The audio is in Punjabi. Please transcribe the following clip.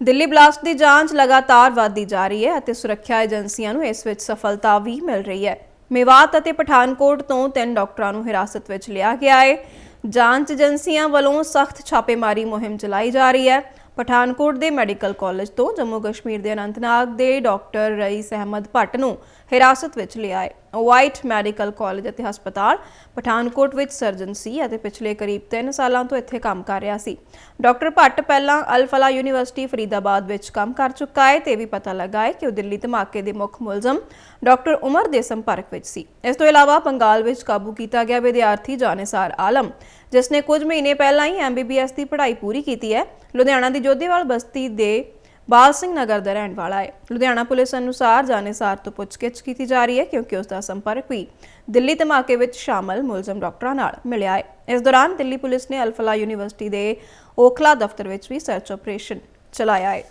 ਦਿੱਲੀ ਬਲਾਸਟ ਦੀ ਜਾਂਚ ਲਗਾਤਾਰ ਵਧਦੀ ਜਾ ਰਹੀ ਹੈ ਅਤੇ ਸੁਰੱਖਿਆ ਏਜੰਸੀਆਂ ਨੂੰ ਇਸ ਵਿੱਚ ਸਫਲਤਾ ਵੀ ਮਿਲ ਰਹੀ ਹੈ। ਮੇਵਾਤ ਅਤੇ ਪਠਾਨਕੋਟ ਤੋਂ ਤਿੰਨ ਡਾਕਟਰਾਂ ਨੂੰ ਹਿਰਾਸਤ ਵਿੱਚ ਲਿਆ ਗਿਆ ਹੈ। ਜਾਂਚ ਏਜੰਸੀਆਂ ਵੱਲੋਂ ਸਖਤ ਛਾਪੇਮਾਰੀ ਮੁਹਿੰਮ ਚਲਾਈ ਜਾ ਰਹੀ ਹੈ। ਪਠਾਨਕੋਟ ਦੇ ਮੈਡੀਕਲ ਕਾਲਜ ਤੋਂ ਜੰਮੂ ਕਸ਼ਮੀਰ ਦੇ ਅਨੰਤਨਾਗ ਦੇ ਡਾਕਟਰ ਰਈਸ ਅਹਿਮਦ ਭੱਟ ਨੂੰ ਹਿਰਾਸਤ ਵਿੱਚ ਲਿਆ ਹੈ। ਵਾਈਟ ਮੈਡੀਕਲ ਕਾਲਜ ਅਤੇ ਹਸਪਤਾਲ ਪਠਾਨਕੋਟ ਵਿੱਚ ਸਰਜਨ ਸੀ ਅਤੇ ਪਿਛਲੇ ਕਰੀਬ 3 ਸਾਲਾਂ ਤੋਂ ਇੱਥੇ ਕੰਮ ਕਰ ਰਿਹਾ ਸੀ। ਡਾਕਟਰ ਭੱਟ ਪਹਿਲਾਂ ਅਲਫਲਾ ਯੂਨੀਵਰਸਿਟੀ ਫਰੀਦਾਬਾਦ ਵਿੱਚ ਕੰਮ ਕਰ ਚੁੱਕਾ ਹੈ ਤੇ ਇਹ ਵੀ ਪਤਾ ਲੱਗਾ ਹੈ ਕਿ ਉਹ ਦਿੱਲੀ ਧਮਾਕੇ ਦੇ ਮੁੱਖ ਮੁਲਜ਼ਮ ਡਾਕਟਰ ਉਮਰ ਦੇ ਸੰਪਰਕ ਵਿੱਚ ਸੀ। ਇਸ ਤੋਂ ਇਲਾਵਾ ਬੰਗਾਲ ਵਿੱਚ ਕਾਬੂ ਕੀਤਾ ਗਿਆ ਵਿਦਿਆਰਥੀ ਜਾਨੇਸਾਰ ਆਲਮ, ਜਿਸ ਨੇ ਕੁਝ ਮਹੀਨੇ ਪਹਿਲਾਂ ਹੀ ਐਮਬੀਬੀਐਸ ਦੀ ਪੜ੍ਹਾਈ ਪੂਰੀ ਕੀਤੀ ਹੈ। ਲੁਧਿਆਣਾ ਦੀ ਜੋਧੇਵਾਲ ਬਸਤੀ ਦੇ ਬਾਲ ਸਿੰਘ ਨਗਰ ਦਾ ਰਹਿਣ ਵਾਲਾ ਹੈ। ਲੁਧਿਆਣਾ ਪੁਲਿਸ ਅਨੁਸਾਰ ਜਾਣੇਸਾਰ ਤੋਂ ਪੁੱਛਗਿੱਛ ਕੀਤੀ ਜਾ ਰਹੀ ਹੈ ਕਿਉਂਕਿ ਉਸ ਦਾ ਸੰਪਰਕ ਵੀ ਦਿੱਲੀ ਧਮਾਕੇ ਵਿੱਚ ਸ਼ਾਮਲ ਮੁਲਜ਼ਮ ਡਾਕਟਰਾਂ ਨਾਲ ਮਿਲਿਆ ਹੈ। ਇਸ ਦੌਰਾਨ ਦਿੱਲੀ ਪੁਲਿਸ ਨੇ ਅਲਫਲਾ ਯੂਨੀਵਰਸਿਟੀ ਦੇ ਓਖਲਾ ਦਫ਼ਤਰ ਵਿੱਚ ਵੀ ਸਰਚ ਆਪਰੇਸ਼ਨ ਚਲਾਇਆ ਹੈ।